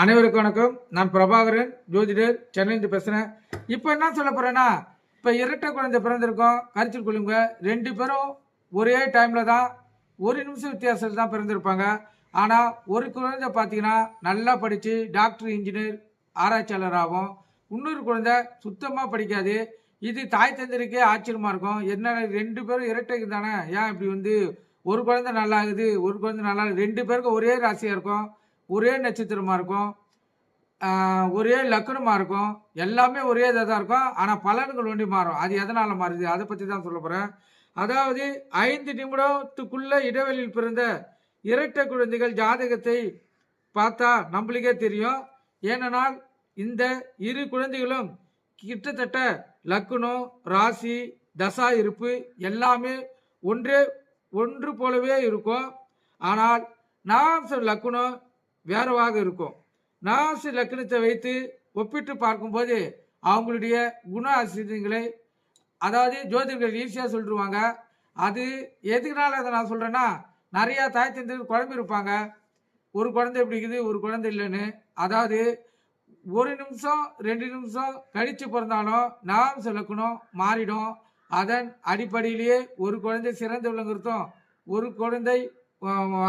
அனைவருக்கும் வணக்கம். நான் பிரபாகரன். ஜோதிடர் சென்னையிலிருந்து பேசுகிறேன் இப்போ என்ன சொல்ல போகிறேன்னா இப்போ இரட்டை குழந்தை பிறந்திருக்கோம். கருத்தில் கொள்ளுங்க. ரெண்டு பேரும் ஒரே டைமில் தான் ஒரு நிமிஷம் வித்தியாசத்தில் தான் பிறந்திருப்பாங்க. ஆனால் ஒரு குழந்தை பார்த்தீங்கன்னா நல்லா படித்து டாக்டர் இன்ஜினியர் ஆராய்ச்சியாளர் ஆகும். இன்னொரு குழந்தை சுத்தமாக படிக்காது. இது தாய் தந்தருக்கே ஆச்சரியமாக இருக்கும். என்ன ரெண்டு பேரும் இரட்டைக்கு தானே? ஏன் இப்படி வந்து ஒரு குழந்தை நல்லா ஆகுது ஒரு குழந்தை நல்லா ரெண்டு பேருக்கும் ஒரே ராசியாக இருக்கும். ஒரே நட்சத்திரமாக இருக்கும். ஒரே லக்னமாக இருக்கும். எல்லாமே ஒரே இதாக தான் இருக்கும். ஆனால் பலன்கள் ஒன்றி மாறும். அது எதனால் மாறுது? அதை பற்றி தான் சொல்ல போகிறேன் அதாவது ஐந்து நிமிடத்துக்குள்ள இடைவெளியில் பிறந்த இரட்டை குழந்தைகள் ஜாதகத்தை பார்த்தா நம்மளுக்கே தெரியும். ஏனெனால் இந்த இரு குழந்தைகளும் கிட்டத்தட்ட லக்குனம் ராசி தசா இருப்பு எல்லாமே ஒன்றே ஒன்று போலவே இருக்கும். ஆனால் நான் லக்குனம் வேறவாக இருக்கும். நாச லக்கணத்தை வைத்து ஒப்பிட்டு பார்க்கும்போது அவங்களுடைய குண அசிதங்களை அதாவது ஜோதிடர்கள் ஈஸியாக சொல்லிடுவாங்க அது எதுக்குனால அதை நான் சொல்கிறேன்னா நிறையா தாய் தந்தைகள் குழம்பு இருப்பாங்க. ஒரு குழந்தை எப்படி இருக்குது ஒரு குழந்தை இல்லைன்னு. அதாவது ஒரு நிமிஷம் ரெண்டு நிமிஷம் கழித்து பிறந்தாலும் நாம் சொல்லக்கணும் மாறிடும். அதன் அடிப்படையிலேயே ஒரு குழந்தை சிறந்து விளங்குறதும் ஒரு குழந்தை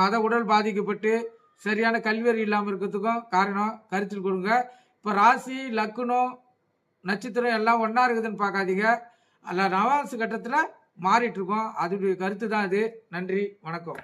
அதை உடல் பாதிக்கப்பட்டு சரியான கல்வியறி இல்லாமல் இருக்கிறதுக்கும் காரணம் கருத்தில் கொடுங்க இப்போ ராசி லக்குனம் நட்சத்திரம் எல்லாம் ஒன்றா இருக்குதுன்னு பார்க்காதீங்க. அல்ல நவாசு கட்டத்தில் மாறிட்டுருக்கோம் அதோடைய கருத்து தான் அது. நன்றி வணக்கம்.